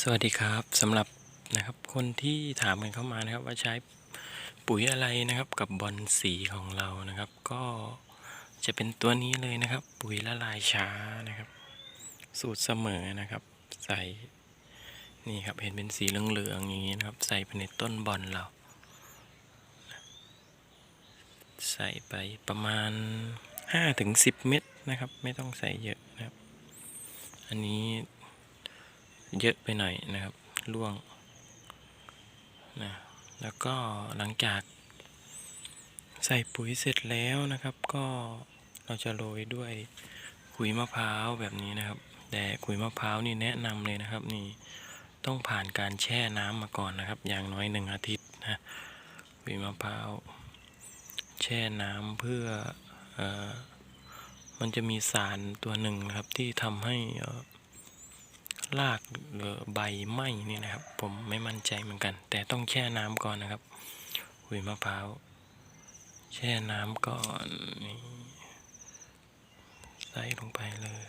สวัสดีครับสำหรับนะครับคนที่ถามกันเข้ามานะครับ ว่าใช้ปุ๋ยอะไรนะครับ กับบอลสีของเรานะครับ ก็จะเป็นตัวนี้เลยนะครับ ปุ๋ยละลายช้านะครับ สูตรเสมอนะครับ ใส่นี่ครับเห็นเป็นสีเหลืองๆอย่างนี้นะครับ ใส่ไปในต้นบอลเรา ใส่ไปประมาณ5ถึง10 เม็ดนะครับ ไม่ต้องใส่เยอะนะครับ อันนี้ เยอะไปหน่อยนะครับร่วงนะแล้วก็หลังจากใส่ปุ๋ยเสร็จแล้วนะครับก็เราจะโรยด้วยขุยมะพร้าวแบบนี้นะครับ แต่ขุยมะพร้าวนี่แนะนำเลยนะครับนี่ต้องผ่านการแช่น้ำมาก่อนนะครับ อย่างน้อยหนึ่งอาทิตย์นะขุยมะพร้าวแช่น้ำเพื่อออมันจะมีสารตัวหนึ่งนะครับที่ทำให้อ่อ รากหรือใบไหม้นี่นะครับ ผมไม่มั่นใจเหมือนกัน แต่ต้องแช่น้ำก่อนนะครับ หุยมะพร้าวแช่น้ำก่อนนี่ใส่ลงไปเลย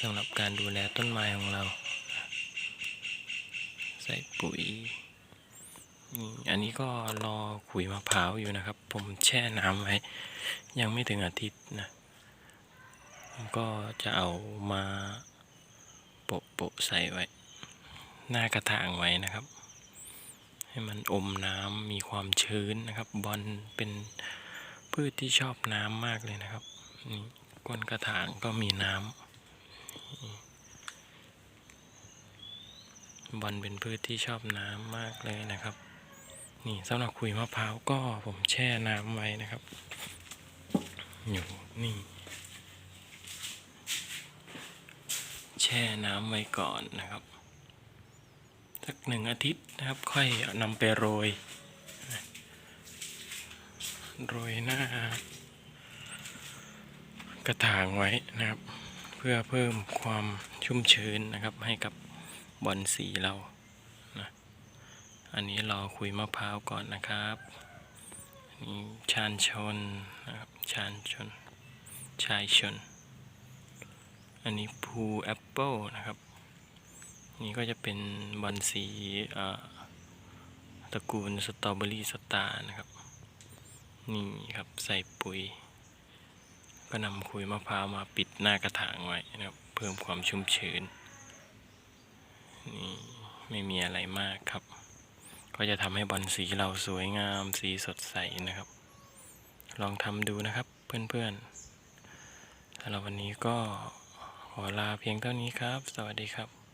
สำหรับการดูแลต้นไม้ของเรา ใส่ปุ๋ยอันนี้ก็รอขุยมะพร้าวอยู่นะครับ ผมแช่น้ำไว้ ยังไม่ถึงอาทิตย์นะ ก็จะเอามาโปะโปะใส่ไว้ หน้ากระถางไว้นะครับ ให้มันอมน้ำมีความชื้นนะครับ บอลเป็นพืชที่ชอบน้ำมากเลยนะครับนี่ก้นกระถางก็มีน้ำบอลเป็นพืชที่ชอบน้ำมากเลยนะครับ นี่สำหรับคุยมะพร้าวก็ผมแช่น้ำไว้นะครับ อยู่นี่ แช่น้ำไว้ก่อนนะครับ สักหนึ่งอาทิตย์นะครับ ค่อยนำไปโรย โรยหน้ากระถางไว้นะครับ เพื่อเพิ่มความชุ่มชื้นนะครับ ให้กับบอลสีเรานะอันนี้รอคุยมะพร้าวก่อนนะครับนนี้ชานชนนะครับชานชน ชายชน อันนี้พูแอปเปิลนะครับ นี่ก็จะเป็นบอลสีตระกูลสตรอเบอรี่สตาร์นะครับ นี่ครับใส่ปุ๋ย ก็นำคุยมะพร้าวมาปิดหน้ากระถางไว้นะครับ เพิ่มความชุ่มชื้น นี่ไม่มีอะไรมากครับ ก็จะทำให้บอลสีเราสวยงามสีสดใสนะครับ ลองทำดูนะครับเพื่อนๆสำหรับวันนี้ก็ ขอลาเพียงเท่านี้ครับ สวัสดีครับ